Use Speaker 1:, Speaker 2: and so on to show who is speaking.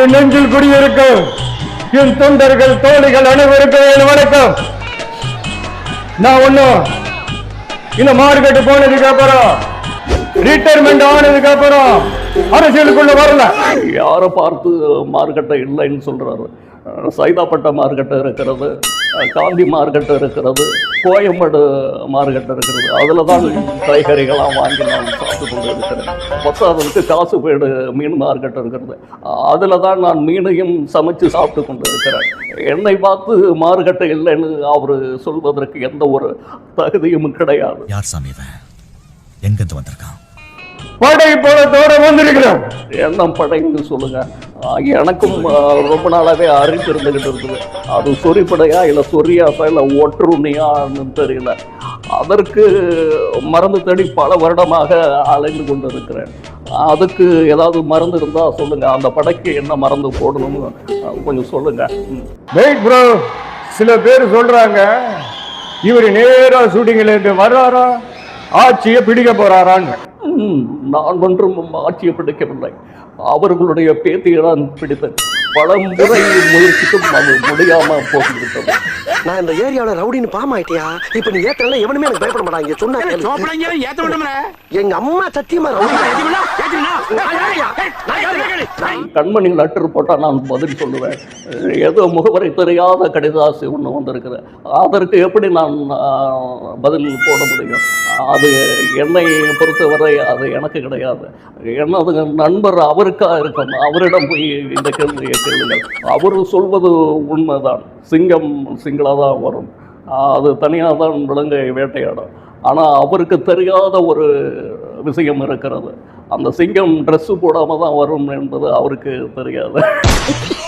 Speaker 1: என் நெஞ்சில் குடியிருக்கும் என் தொண்டர்கள் தோழிகள் அனைவருக்கும் என் வணக்கம். நான் ஒண்ணும் இந்த மார்க்கெட்டு போனதுக்கு அப்புறம் ரிட்டையர்மெண்ட் ஆனதுக்கு அப்புறம் அரசியலுக்குள்ள வரல.
Speaker 2: யாரை பார்த்து மார்க்கெட்டை இல்லைன்னு சொல்றாரு? சைதாப்பட்ட மார்க்கெட்டை இருக்கிறது. காந்தி மார்க்கெட்டு இருக்கிறது கோயம்பேடு மார்க்கெட்டு இருக்கிறது. அதில் தான் காய்கறிகளாம் வாங்கி நான் சாப்பிட்டு கொண்டு இருக்கிறேன் பத்தாவதுக்கு காசுபேடு மீன் மார்க்கெட் இருக்கிறது. அதில் தான் நான் மீனையும் சமைச்சு சாப்பிட்டு கொண்டு இருக்கிறேன் என்னை பார்த்து மார்க்கெட்டு இல்லைன்னு அவர் சொல்வதற்கு எந்த ஒரு தகுதியும் கிடையாது.
Speaker 3: யார் சாமி எங்கிருந்து வந்திருக்கான்?
Speaker 1: படை போலத்தோட வந்திருக்கிறோம்.
Speaker 2: எண்ணம் படைன்னு சொல்லுங்க. எனக்கும் ரொம்ப நாளாகவே அறிவு இருந்துக்கிட்டு இருக்குது. அது சொறிப்படையா இல்லை சொரியாசா இல்லை ஒற்றுமையான்னு தெரியல. அதற்கு மருந்து தேடி பல வருடமாக அலைந்து கொண்டு இருக்கிறேன் அதுக்கு ஏதாவது மருந்து இருந்தால் சொல்லுங்க. அந்த படைக்கு என்ன மருந்து போடணும்னு கொஞ்சம் சொல்லுங்க.
Speaker 1: வெயிட் ப்ரோ சில பேர் சொல்கிறாங்க இவர் நேராக ஷூட்டிங்கில் இருந்து வர்றாரா? ஆட்சியை பிடிக்க
Speaker 2: போகிறாரான்னு நான் ஒன்றும் ஆட்சியை பிடிக்கவில்லை. அவர்களுடைய பேத்தியை தான் பிடித்தேன். பல முறை முயற்சித்தும் அது முடியாம போய்விட்டது.
Speaker 4: நான் இந்த ஏரியாவுல ரவுடின்னு பாம் ஆயிட்டியா? இப்ப நீ ஏத்தல எவனுமே எனக்கு பயப்பட மாட்டாங்க. சொன்னா
Speaker 5: ஏத்த
Speaker 4: எங்க அம்மா சத்தியமா ரவுடி.
Speaker 2: கண்மணி லெட்டர் போட்டால் நான் பதில் சொல்லுவேன். ஏதோ முகவரை தெரியாத கடிதாசி ஒன்று வந்திருக்குது. அதற்கு எப்படி நான் பதில் போட முடியும்? அது என்னை பொறுத்தவரை அது எனக்கு கிடையாது. எனது நண்பர் அவருக்காக இருக்கும்? அவரிடம் போய் இந்த கேள்வியை கேளுங்கள். அவர் சொல்வது உண்மைதான். சிங்கம் சிங்களாக தான் வரும். அது தனியாக தான் விலங்கை வேட்டையாடும். ஆனால் அவருக்கு தெரியாத ஒரு விஷயம் இருக்கிறது அந்த சிங்கம் ட்ரெஸ்ஸு போடாமல் தான் வரும் என்பது அவருக்கு தெரியாது.